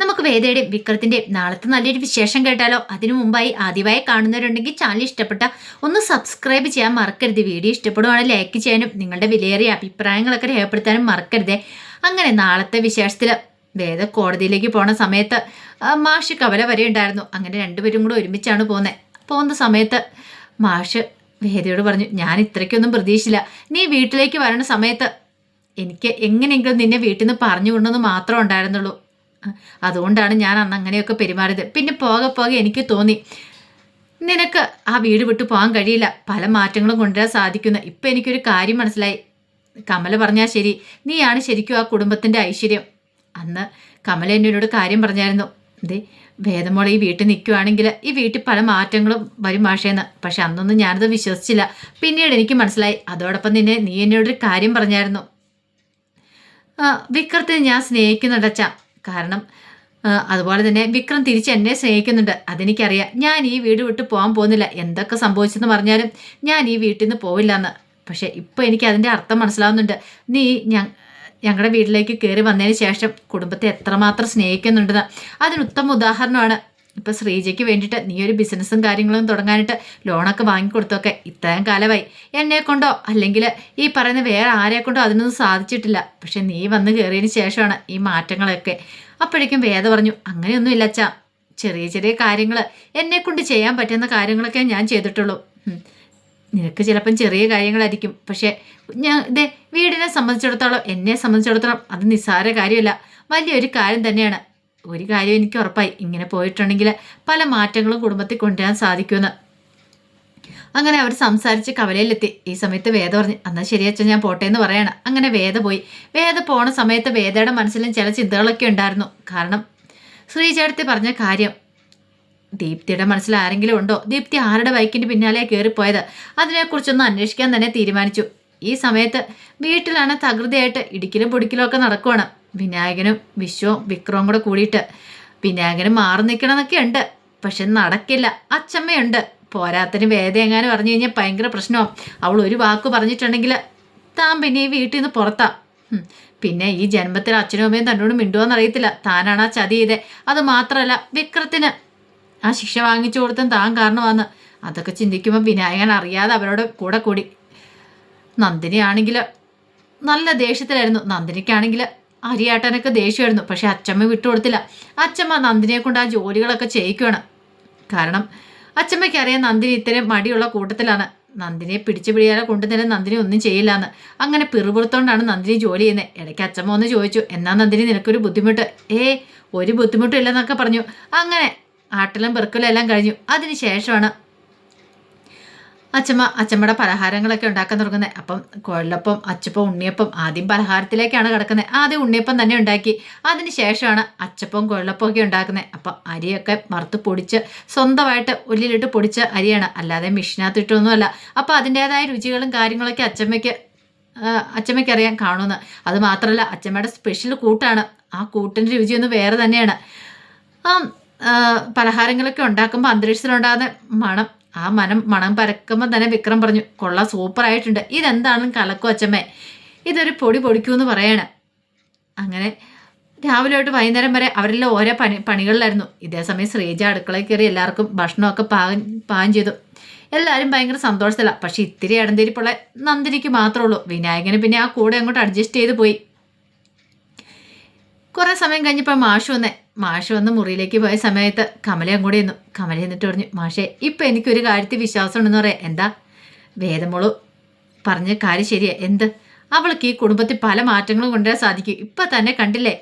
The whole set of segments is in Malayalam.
നമുക്ക് വേദയുടെയും വിക്രത്തിന്റെ നാളത്തെ നല്ലൊരു വിശേഷം കേട്ടാലോ? അതിനു മുമ്പായി ആദ്യമായി കാണുന്നവരുണ്ടെങ്കിൽ ചാനൽ ഇഷ്ടപ്പെട്ട ഒന്ന് സബ്സ്ക്രൈബ് ചെയ്യാൻ മറക്കരുത്. വീഡിയോ ഇഷ്ടപ്പെടുവാണെങ്കിൽ ലൈക്ക് ചെയ്യാനും നിങ്ങളുടെ വിലയേറിയ അഭിപ്രായങ്ങളൊക്കെ രേഖപ്പെടുത്താനും മറക്കരുത്. അങ്ങനെ നാളത്തെ വിശേഷത്തിൽ വേദ കോടതിയിലേക്ക് പോണ സമയത്ത് മാഷ് കവല വരെ ഉണ്ടായിരുന്നു. അങ്ങനെ രണ്ടുപേരും കൂടെ ഒരുമിച്ചാണ് പോകുന്നത് പോകുന്ന സമയത്ത് മാഷ് വേദയോട് പറഞ്ഞു ഞാൻ ഇത്രയ്ക്കൊന്നും പ്രതീക്ഷിച്ചില്ല. നീ വീട്ടിലേക്ക് വരണ സമയത്ത് എനിക്ക് എങ്ങനെയെങ്കിലും നിന്നെ വീട്ടിൽ നിന്ന് പറഞ്ഞു കൊണ്ടെന്ന് മാത്രമേ ഉണ്ടായിരുന്നുള്ളൂ. അതുകൊണ്ടാണ് ഞാൻ അന്ന് അങ്ങനെയൊക്കെ പെരുമാറിയത്. പിന്നെ പോകെ പോകെ എനിക്ക് തോന്നി നിനക്ക് ആ വീട് വിട്ട് പോകാൻ കഴിയില്ല. പല മാറ്റങ്ങളും കൊണ്ടുവരാൻ സാധിക്കുന്ന. ഇപ്പം എനിക്കൊരു കാര്യം മനസ്സിലായി. കമല പറഞ്ഞാൽ ശരി. നീയാണ് ശരിക്കും ആ കുടുംബത്തിന്റെ ഐശ്വര്യം. അന്ന് കമല എന്നോട് കാര്യം പറഞ്ഞായിരുന്നു. ദേ വേദമോളെ ഈ വീട്ടിൽ നിൽക്കുവാണെങ്കിൽ ഈ വീട്ടിൽ പല മാറ്റങ്ങളും വരും ഭാഷയെന്ന് പക്ഷെ അന്നൊന്നും ഞാനത് വിശ്വസിച്ചില്ല. പിന്നീട് എനിക്ക് മനസ്സിലായി. അതോടൊപ്പം നിന്നെ നീ എന്നോടൊരു കാര്യം പറഞ്ഞായിരുന്നു. വിക്രത്തിന് ഞാൻ സ്നേഹിക്കുന്നുണ്ട് അച്ഛാ. കാരണം അതുപോലെ തന്നെ വിക്രം തിരിച്ച് എന്നെ സ്നേഹിക്കുന്നുണ്ട്. അതെനിക്കറിയാം. ഞാൻ ഈ വീട് വിട്ട് പോകാൻ പോകുന്നില്ല. എന്തൊക്കെ സംഭവിച്ചെന്ന് പറഞ്ഞാലും ഞാൻ ഈ വീട്ടിൽ നിന്ന് പോവില്ല എന്ന് പക്ഷേ ഇപ്പോൾ എനിക്ക് അതിന്റെ അർത്ഥം മനസ്സിലാവുന്നുണ്ട്. നീ ഞങ്ങളുടെ വീട്ടിലേക്ക് കയറി വന്നതിന് ശേഷം കുടുംബത്തെ എത്രമാത്രം സ്നേഹിക്കുന്നുണ്ടെന്ന്. അതിന് ഉത്തമ ഉദാഹരണമാണ് ഇപ്പം ശ്രീജയ്ക്ക് വേണ്ടിയിട്ട് നീ ഒരു ബിസിനസ്സും കാര്യങ്ങളും തുടങ്ങാനായിട്ട് ലോണൊക്കെ വാങ്ങിക്കൊടുത്തൊക്കെ ഇത്രയും കാലമായി. എന്നെ കൊണ്ടോ? അല്ലെങ്കിൽ ഈ പറയുന്ന വേറെ ആരെ കൊണ്ടോ അതിനൊന്നും സാധിച്ചിട്ടില്ല. പക്ഷെ നീ വന്ന് കയറിയതിന് ശേഷമാണ് ഈ മാറ്റങ്ങളൊക്കെ. അപ്പോഴേക്കും വേദ പറഞ്ഞു അങ്ങനെയൊന്നും ഇല്ല അച്ഛാ. ചെറിയ ചെറിയ കാര്യങ്ങൾ എന്നെ കൊണ്ട് ചെയ്യാൻ പറ്റുന്ന കാര്യങ്ങളൊക്കെ ഞാൻ ചെയ്തിട്ടുള്ളൂ. നിനക്ക് ചിലപ്പം ചെറിയ കാര്യങ്ങളായിരിക്കും. പക്ഷേ ഞാൻ ഇതേ വീടിനെ സംബന്ധിച്ചിടത്തോളം എന്നെ സംബന്ധിച്ചിടത്തോളം അത് നിസ്സാര കാര്യമല്ല. വലിയൊരു കാര്യം തന്നെയാണ്. ഒരു കാര്യം എനിക്ക് ഉറപ്പായി. ഇങ്ങനെ പോയിട്ടുണ്ടെങ്കിൽ പല മാറ്റങ്ങളും കുടുംബത്തിൽ കൊണ്ടുവരാൻ സാധിക്കുമെന്ന്. അങ്ങനെ അവർ സംസാരിച്ച് കവലയിലെത്തി. ഈ സമയത്ത് വേദ പറഞ്ഞു എന്നാൽ ശരി ഞാൻ പോട്ടെ എന്ന് പറയണം. അങ്ങനെ വേദ പോയി. വേദ പോണ സമയത്ത് വേദയുടെ മനസ്സിലും ചില ചിന്തകളൊക്കെ ഉണ്ടായിരുന്നു. കാരണം ശ്രീചേട്ടത്തി പറഞ്ഞ കാര്യം ദീപ്തിയുടെ മനസ്സിൽ ആരെങ്കിലും ഉണ്ടോ? ദീപ്തി ആരുടെ ബൈക്കിന്റെ പിന്നാലെ കയറിപ്പോയത്? അതിനെക്കുറിച്ചൊന്ന് അന്വേഷിക്കാൻ തന്നെ തീരുമാനിച്ചു. ഈ സമയത്ത് വീട്ടിലാണ് തകൃതിയായിട്ട് ഇടിക്കലും പൊടിക്കലും ഒക്കെ നടക്കുവാണ്. വിനായകനും വിശ്വവും വിക്രവും കൂടെ കൂടിയിട്ട് വിനായകനും മാറി നിൽക്കണമെന്നൊക്കെ ഉണ്ട്. പക്ഷെ നടക്കില്ല. അച്ചമ്മയുണ്ട്. പോരാത്തിന് വേദ എങ്ങാനും പറഞ്ഞു കഴിഞ്ഞാൽ ഭയങ്കര പ്രശ്നമാവും അവൾ ഒരു വാക്ക് പറഞ്ഞിട്ടുണ്ടെങ്കിൽ താൻ പിന്നെ ഈ വീട്ടിൽ നിന്ന് പുറത്താ. പിന്നെ ഈ ജന്മത്തിൽ അച്ഛനും അമ്മയും തന്നോട് മിണ്ടുവോന്ന് അറിയത്തില്ല. താനാണ് ആ ചതി ചെയ്തേ. അത് മാത്രമല്ല വിക്രത്തിന് ആ ശിക്ഷ വാങ്ങിച്ചു കൊടുത്തും താൻ കാരണമാണ് അതൊക്കെ ചിന്തിക്കുമ്പോൾ വിനായകൻ അറിയാതെ അവരോട് കൂടെ കൂടി. നന്ദിനിയാണെങ്കിൽ നല്ല ദേഷ്യത്തിലായിരുന്നു. നന്ദിനിക്കാണെങ്കിൽ അരിയാട്ടനൊക്കെ ദേഷ്യമായിരുന്നു. പക്ഷെ അച്ചമ്മ വിട്ടുകൊടുത്തില്ല. അച്ചമ്മ നന്ദിനിയെ കൊണ്ട് ആ ജോലികളൊക്കെ ചെയ്യിക്കുകയാണ്. കാരണം അച്ചമ്മയ്ക്ക് അറിയാം നന്ദിനി ഇത്തരം മടിയുള്ള കൂട്ടത്തിലാണ്. നന്ദിനിയെ പിടിച്ചു പിടിയാലെ കൊണ്ടുതന്നെ നന്ദിനി ഒന്നും ചെയ്യില്ല എന്ന് അങ്ങനെ പിറുപുറത്തോണ്ടാണ് നന്ദിനി ജോലി ചെയ്യുന്നത് ഇടയ്ക്ക് അച്ചമ്മ ഒന്ന് ചോദിച്ചു എന്നാ നന്ദിനി നിനക്കൊരു ബുദ്ധിമുട്ട്? ഏ ഒരു ബുദ്ധിമുട്ടും ഇല്ലെന്നൊക്കെ പറഞ്ഞു. അങ്ങനെ ആട്ടലും പെറുക്കലും എല്ലാം കഴിഞ്ഞു. അതിന് ശേഷമാണ് അച്ചമ്മ അച്ചമ്മയുടെ പലഹാരങ്ങളൊക്കെ ഉണ്ടാക്കാൻ തുടങ്ങുന്നത് അപ്പം കുഴലപ്പം അച്ചപ്പം ഉണ്ണിയപ്പം ആദ്യം പലഹാരത്തിലേക്കാണ് കിടക്കുന്നത് ആദ്യം ഉണ്ണിയപ്പം തന്നെ ഉണ്ടാക്കി. അതിന് ശേഷമാണ് അച്ചപ്പം കുഴലപ്പം ഒക്കെ ഉണ്ടാക്കുന്നത് അപ്പം അരിയൊക്കെ വറുത്ത് പൊടിച്ച് സ്വന്തമായിട്ട് ഉള്ളിലിട്ട് പൊടിച്ച അരിയാണ്. അല്ലാതെ മിഷിനകത്തിട്ടൊന്നുമല്ല അപ്പം അതിന്റേതായ രുചികളും കാര്യങ്ങളൊക്കെ അച്ചമ്മയ്ക്ക് അച്ചമ്മയ്ക്കറിയാൻ കാണുമെന്ന് അത് മാത്രമല്ല അച്ചമ്മയുടെ സ്പെഷ്യൽ കൂട്ടാണ്. ആ കൂട്ടിന്റെ രുചിയൊന്ന് വേറെ തന്നെയാണ്. ആ, പലഹാരങ്ങളൊക്കെ ഉണ്ടാക്കുമ്പോൾ അന്തരീക്ഷത്തിലുണ്ടാകുന്ന മണം ആ മനം മണം പരക്കുമ്പോൾ തന്നെ വിക്രം പറഞ്ഞു കൊള്ള സൂപ്പറായിട്ടുണ്ട് ഇതെന്താണെന്ന് കലക്കും അച്ചമ്മേ ഇതൊരു പൊടി പൊടിക്കൂന്ന് പറയാണ്. അങ്ങനെ രാവിലെ തൊട്ട് വൈകുന്നേരം വരെ അവരെല്ലാം ഓരോ പണി പണികളിലായിരുന്നു. ഇതേ സമയം ശ്രീജ അടുക്കളയിൽ കയറി എല്ലാവർക്കും ഭക്ഷണമൊക്കെ പാകം പാകം ചെയ്തു. എല്ലാവരും ഭയങ്കര സന്തോഷത്തിലാണ് പക്ഷേ ഇത്തിരി ഇടന്തിരിപ്പുള്ള നന്ദിനിക്ക് മാത്രമേ ഉള്ളൂ. വിനായകന് പിന്നെ ആ കൂടെ അങ്ങോട്ട് അഡ്ജസ്റ്റ് ചെയ്ത് പോയി. കുറെ സമയം കഴിഞ്ഞപ്പോൾ മാഷ് വന്നേ. മാഷ് വന്ന് മുറിയിലേക്ക് പോയ സമയത്ത് കമലയും അങ്ങോട്ട് നിന്നു കമല എന്നിട്ട് പറഞ്ഞു മാഷേ ഇപ്പം എനിക്കൊരു കാര്യത്തിൽ വിശ്വാസം ഉണ്ടെന്ന് പറയാം. എന്താ? വേദമോൾ പറഞ്ഞ കാര്യം ശരിയാ. എന്ത്? അവൾക്ക് ഈ കുടുംബത്തിൽ പല മാറ്റങ്ങളും കൊണ്ടുവരാൻ സാധിക്കും. ഇപ്പൊ തന്നെ കണ്ടില്ലേ?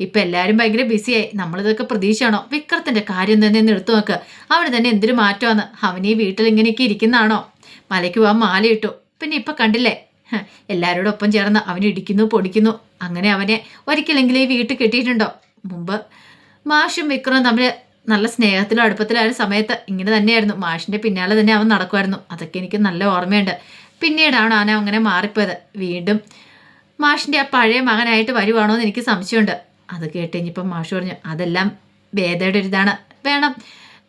ഇപ്പം എല്ലാവരും ഭയങ്കര ബിസിയായി. നമ്മളിതൊക്കെ പ്രതീക്ഷയാണോ? വിക്രത്തിന്റെ കാര്യം തന്നെ ഒന്ന് എടുത്തു നോക്ക്. അവന് തന്നെ എന്തൊരു മാറ്റമാണ് അവൻ ഈ വീട്ടിൽ ഇങ്ങനെയൊക്കെ ഇരിക്കുന്നതാണോ? മലയ്ക്ക് പോകാൻ മാലയിട്ടു. പിന്നെ ഇപ്പൊ കണ്ടില്ലേ? എല്ലാവരോടൊപ്പം ചേർന്ന് അവൻ ഇടിക്കുന്നു പൊടിക്കുന്നു. അങ്ങനെ അവനെ ഒരിക്കലെങ്കിലും ഈ വീട്ടിൽ കിട്ടിയിട്ടുണ്ടോ? മുമ്പ് മാഷും വിക്രവും തമ്മിൽ നല്ല സ്നേഹത്തിലും അടുപ്പത്തിലായ സമയത്ത് ഇങ്ങനെ തന്നെയായിരുന്നു. മാഷിന്റെ പിന്നാലെ തന്നെ അവൻ നടക്കുമായിരുന്നു. അതൊക്കെ എനിക്ക് നല്ല ഓർമ്മയുണ്ട്. പിന്നീടാണ് അവൻ അങ്ങനെ മാറിപ്പോയത്. വീണ്ടും മാഷിന്റെ ആ പഴയ മകനായിട്ട് വരുവാണോ എന്ന് എനിക്ക് സംശയമുണ്ട്. അത് കേട്ട് ഇനിയിപ്പം മാഷ് പറഞ്ഞു അതെല്ലാം വേദയുടെ ഒരു ഇതാണ് വേണം.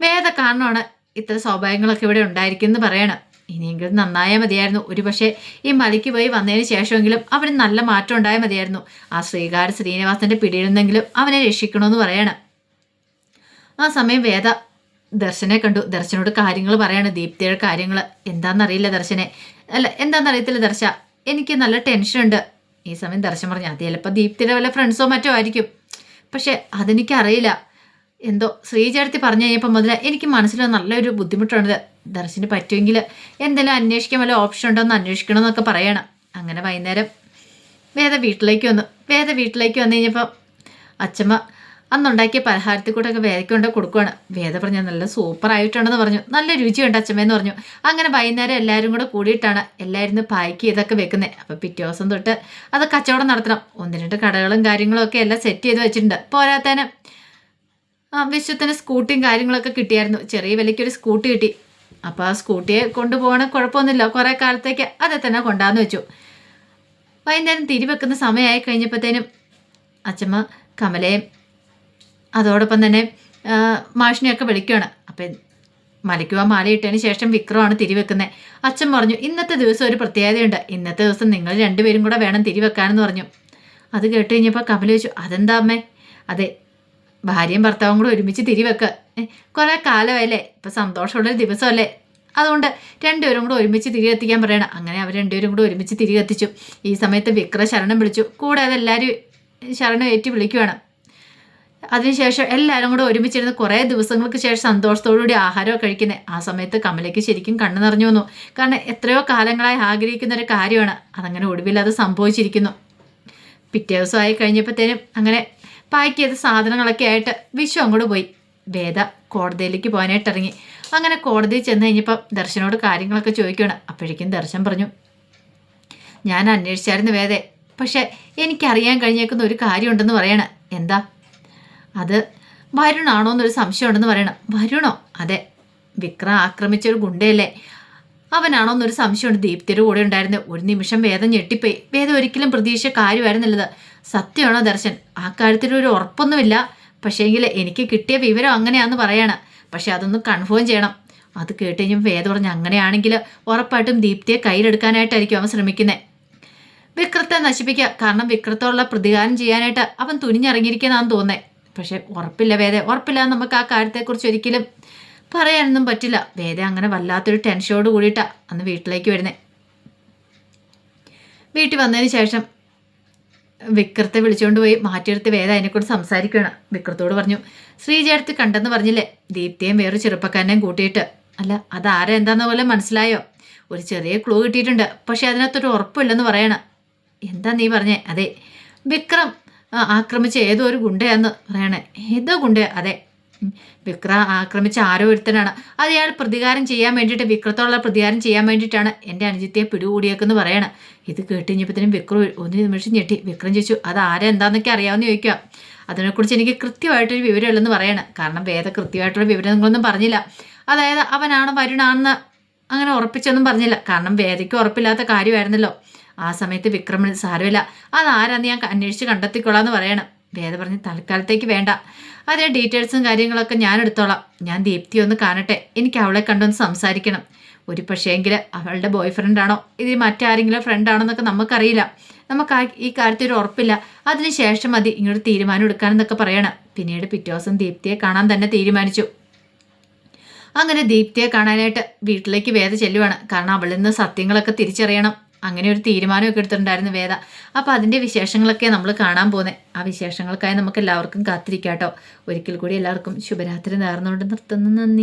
വേദ കാരണമാണ് ഇത്ര സ്വാഭാവികങ്ങളൊക്കെ ഇവിടെ ഉണ്ടായിരിക്കുമെന്ന് പറയണം. ഇനിയെങ്കിലും നന്നായാൽ മതിയായിരുന്നു. ഒരുപക്ഷെ ഈ മലയ്ക്ക് പോയി വന്നതിന് ശേഷമെങ്കിലും അവന് നല്ല മാറ്റം ഉണ്ടായാൽ മതിയായിരുന്നു. ആ ശ്രീകാര ശ്രീനിവാസന്റെ പിടിയിലെന്നെങ്കിലും അവനെ രക്ഷിക്കണമെന്ന് പറയണം. ആ സമയം വേദ ദർശനെ കണ്ടു. ദർശനോട് കാര്യങ്ങൾ പറയാണ്. ദീപ്തിയുടെ കാര്യങ്ങൾ എന്താണെന്നറിയില്ല ദർശനെ. അല്ല എന്താണെന്നറിയത്തില്ല ദർശ. എനിക്ക് നല്ല ടെൻഷനുണ്ട്. ഈ സമയം ദർശൻ പറഞ്ഞു അത് ചിലപ്പോൾ ദീപ്തിയുടെ വല്ല ഫ്രണ്ട്സോ മറ്റോ ആയിരിക്കും. പക്ഷെ അതെനിക്കറിയില്ല. എന്തോ ശ്രീചേർത്തി പറഞ്ഞു കഴിഞ്ഞപ്പോൾ മുതൽ എനിക്ക് മനസ്സിൽ നല്ലൊരു ബുദ്ധിമുട്ടുണ്ട്. ദർശന് പറ്റുമെങ്കിൽ എന്തെങ്കിലും അന്വേഷിക്കാൻ വല്ല ഓപ്ഷൻ ഉണ്ടോ എന്ന് അന്വേഷിക്കണം എന്നൊക്കെ പറയണം. അങ്ങനെ വൈകുന്നേരം വേദ വീട്ടിലേക്ക് വന്നു. വേദ വീട്ടിലേക്ക് വന്നു കഴിഞ്ഞപ്പോൾ അച്ഛമ്മ അന്നുണ്ടാക്കിയ പലഹാരത്തിൽ കൂടെ ഒക്കെ വേദയ്ക്ക് കൊണ്ട് കൊടുക്കുവാണ്. വേദ പറഞ്ഞ നല്ല സൂപ്പർ ആയിട്ടുണ്ടെന്ന് പറഞ്ഞു. നല്ല രുചിയുണ്ട് അച്ഛമ്മയെന്ന് പറഞ്ഞു. അങ്ങനെ വൈകുന്നേരം എല്ലാവരും കൂടെ കൂടിയിട്ടാണ് എല്ലാവരും പായ്ക്ക് ചെയ്തൊക്കെ വെക്കുന്നത് അപ്പോൾ പിറ്റേ ദിവസം തൊട്ട് അത് കച്ചവടം നടത്തണം. ഒന്ന് രണ്ട് കടകളും കാര്യങ്ങളും ഒക്കെ എല്ലാം സെറ്റ് ചെയ്ത് വെച്ചിട്ടുണ്ട്. പോരാത്തേന് വിശ്വത്തിന് സ്കൂട്ടിയും കാര്യങ്ങളൊക്കെ കിട്ടിയായിരുന്നു. ചെറിയ വിലയ്ക്ക് ഒരു സ്കൂട്ടി കിട്ടി. അപ്പോൾ ആ സ്കൂട്ടിയെ കൊണ്ടുപോകണ കുഴപ്പമൊന്നുമില്ല. കുറേ കാലത്തേക്ക് അതെ തന്നെ കൊണ്ടാന്ന് വെച്ചു. വൈകുന്നേരം തിരിവെക്കുന്ന സമയമായി കഴിഞ്ഞപ്പോഴത്തേനും അച്ഛമ്മ കമലയും അതോടൊപ്പം തന്നെ മാഷിനെയൊക്കെ വിളിക്കുകയാണ്. അപ്പം മലയ്ക്കുവ മാലയിട്ടതിന് ശേഷം വിക്രമാണ് തിരിവെക്കുന്നത് അച്ഛൻ പറഞ്ഞു ഇന്നത്തെ ദിവസം ഒരു പ്രത്യേകതയുണ്ട്. ഇന്നത്തെ ദിവസം നിങ്ങൾ രണ്ടുപേരും കൂടെ വേണം തിരിവെക്കാനെന്ന് പറഞ്ഞു. അത് കേട്ട് കഴിഞ്ഞപ്പോൾ കമല ചോദിച്ചു അതെന്താ അമ്മേ? അതെ ഭാര്യയും ഭർത്താവും കൂടെ ഒരുമിച്ച് തിരിവെക്കുക കുറേ കാലമല്ലേ ഇപ്പം സന്തോഷമുള്ളൊരു ദിവസമല്ലേ? അതുകൊണ്ട് രണ്ടുപേരും കൂടെ ഒരുമിച്ച് തിരി കത്തിക്കാൻ പറയണം. അങ്ങനെ അവർ രണ്ടുപേരും കൂടെ ഒരുമിച്ച് തിരി ഈ സമയത്ത് വിക്ര ശരണം വിളിച്ചു. കൂടാതെ എല്ലാവരും ശരണം ഏറ്റു വിളിക്കുകയാണ് അതിനുശേഷം എല്ലാവരും കൂടെ ഒരുമിച്ചിരുന്ന് കുറേ ദിവസങ്ങൾക്ക് ശേഷം സന്തോഷത്തോടുകൂടി ആഹാരമൊക്കെ കഴിക്കുന്നത് ആ സമയത്ത് കമലയ്ക്ക് ശരിക്കും കണ്ണു നിറഞ്ഞു വന്നു. കാരണം എത്രയോ കാലങ്ങളായി ആഗ്രഹിക്കുന്ന ഒരു കാര്യമാണ്. അതങ്ങനെ ഒടുവിൽ അത് സംഭവിച്ചിരിക്കുന്നു. പിറ്റേ ദിവസമായി കഴിഞ്ഞപ്പോഴത്തേനും അങ്ങനെ പാക്ക് ചെയ്ത സാധനങ്ങളൊക്കെ ആയിട്ട് വിഷു അങ്ങോട്ട് പോയി. വേദ കോടതിയിലേക്ക് പോകാനായിട്ട് ഇറങ്ങി അങ്ങനെ കോടതിയിൽ ചെന്ന് കഴിഞ്ഞപ്പം ദർശനോട് കാര്യങ്ങളൊക്കെ ചോദിക്കുകയാണ്. അപ്പോഴേക്കും ദർശൻ പറഞ്ഞു ഞാൻ അന്വേഷിച്ചായിരുന്നു വേദേ പക്ഷെ എനിക്കറിയാൻ കഴിഞ്ഞേക്കുന്ന ഒരു കാര്യമുണ്ടെന്ന് പറയണം. എന്താ? അത് വരുണാണോ എന്നൊരു സംശയം ഉണ്ടെന്ന് പറയണം. വരുണോ? അതെ. വിക്രം ആക്രമിച്ച ഒരു ഗുണ്ടയല്ലേ? അവനാണോ എന്നൊരു സംശയമുണ്ട്. ദീപ്തിയുടെ കൂടെ ഉണ്ടായിരുന്നത് ഒരു നിമിഷം വേദം ഞെട്ടിപ്പോയി. വേദം ഒരിക്കലും പ്രതീക്ഷ കാര്യമായിരുന്നില്ലത്. സത്യമാണോ ദർശൻ? ആ കാര്യത്തിൽ ഒരു ഉറപ്പൊന്നുമില്ല. പക്ഷേങ്കിൽ എനിക്ക് കിട്ടിയ വിവരം അങ്ങനെയാണെന്ന് പറയാണ്. പക്ഷേ അതൊന്ന് കൺഫേം ചെയ്യണം. അത് കേട്ട് വേദ പറഞ്ഞ് അങ്ങനെയാണെങ്കിൽ ഉറപ്പായിട്ടും ദീപ്തിയെ കയ്യിലെടുക്കാനായിട്ടായിരിക്കും അവൻ ശ്രമിക്കുന്നത് വിക്രത്തെ നശിപ്പിക്കുക കാരണം വിക്രത്തോടുള്ള പ്രതികാരം ചെയ്യാനായിട്ട് അവൻ തുനിഞ്ഞിറങ്ങിയിരിക്കുന്നതാന്ന് തോന്നേ പക്ഷെ ഉറപ്പില്ല വേദ. ഉറപ്പില്ല നമുക്ക് ആ കാര്യത്തെക്കുറിച്ച് ഒരിക്കലും പറയാനൊന്നും പറ്റില്ല. വേദ അങ്ങനെ വല്ലാത്തൊരു ടെൻഷനോട് കൂടിയിട്ടാണ് അന്ന് വീട്ടിലേക്ക് വരുന്നത് വീട്ടിൽ വന്നതിന് ശേഷം വിക്രത്തെ വിളിച്ചുകൊണ്ട് പോയി മാറ്റിയെടുത്ത് വേദ അതിനെക്കൂടെ സംസാരിക്കുകയാണ്. വിക്രത്തോട് പറഞ്ഞു ശ്രീജേടത്ത് കണ്ടെന്ന് പറഞ്ഞില്ലേ? ദീപ്തിയും വേറൊരു ചെറുപ്പക്കാരനെയും കൂട്ടിയിട്ട്. അല്ല അതാരാ എന്താന്ന പോലെ മനസ്സിലായോ? ഒരു ചെറിയ ക്ലൂ കിട്ടിയിട്ടുണ്ട്. പക്ഷെ അതിനകത്തൊരു ഉറപ്പില്ലെന്ന് പറയണം. എന്താ നീ പറഞ്ഞേ? അതെ വിക്രം ആക്രമിച്ച ഏതോ ഒരു ഗുണ്ടയാന്ന് പറയണേ. ഏതോ ഗുണ്ട അതെ. വിക്രം ആക്രമിച്ച ആരോ ഒരുത്തനാണ്. അത് ഇയാൾ പ്രതികാരം ചെയ്യാൻ വേണ്ടിയിട്ട് വിക്രത്തോടുള്ള പ്രതികാരം ചെയ്യാൻ വേണ്ടിയിട്ടാണ് എന്റെ അനുജിത്തിയെ പിടികൂടിയേക്കെന്ന് പറയണം. ഇത് കേട്ടുകഴിഞ്ഞപ്പോഴത്തേനും വിക്രം ഒരു നിമിഷം ഞെട്ടി. വിക്രം ചോദിച്ചു അത് ആരെന്താന്നൊക്കെ അറിയാമെന്ന് ചോദിക്കുക അതിനെക്കുറിച്ച് എനിക്ക് കൃത്യമായിട്ടൊരു വിവരമില്ലെന്ന് പറയണം. കാരണം വേദ കൃത്യമായിട്ടുള്ള വിവരങ്ങളൊന്നും പറഞ്ഞില്ല. അതായത് അവനാണ് വരുണാണെന്ന് അങ്ങനെ ഉറപ്പിച്ചൊന്നും പറഞ്ഞില്ല. കാരണം വേദയ്ക്ക് ഉറപ്പില്ലാത്ത കാര്യമായിരുന്നല്ലോ. ആ സമയത്ത് വിക്രമന് സാരമില്ല. അതാരാന്ന് ഞാൻ അന്വേഷിച്ച് കണ്ടെത്തിക്കൊള്ളാന്ന് പറയണം. വേദ പറഞ്ഞ് തൽക്കാലത്തേക്ക് വേണ്ട. അതിന്റെ ഡീറ്റെയിൽസും കാര്യങ്ങളൊക്കെ ഞാൻ എടുത്തോളാം. ഞാൻ ദീപ്തി ഒന്ന് കാണട്ടെ. എനിക്ക് അവളെ കണ്ടൊന്ന് സംസാരിക്കണം. ഒരു പക്ഷേങ്കിൽ അവളുടെ ബോയ് ഫ്രണ്ടാണോ ഇത് മറ്റാരെങ്കിലും ഫ്രണ്ടാണോ എന്നൊക്കെ നമുക്കറിയില്ല. നമുക്ക് ആ ഈ കാര്യത്തിൽ ഒരു ഉറപ്പില്ല. അതിന് ശേഷം മതി ഇങ്ങോട്ട് തീരുമാനം എടുക്കാനെന്നൊക്കെ പറയണം. പിന്നീട് പിറ്റേ ദിവസം ദീപ്തിയെ കാണാൻ തന്നെ തീരുമാനിച്ചു. അങ്ങനെ ദീപ്തിയെ കാണാനായിട്ട് വീട്ടിലേക്ക് വേദ ചെല്ലുവാണ്. കാരണം അവളിൽ നിന്ന് സത്യങ്ങളൊക്കെ തിരിച്ചറിയണം. അങ്ങനെ ഒരു തീരുമാനമൊക്കെ എടുത്തിട്ടുണ്ടായിരുന്നു വേദ. അപ്പോൾ അതിന്റെ വിശേഷങ്ങളൊക്കെ നമ്മൾ കാണാൻ പോകുന്നത് ആ വിശേഷങ്ങൾക്കായി നമുക്ക് എല്ലാവർക്കും കാത്തിരിക്കാം കേട്ടോ ഒരിക്കൽ കൂടി എല്ലാവർക്കും ശുഭരാത്രി നേർന്നുകൊണ്ട് നിർത്തുന്നു. നന്ദി.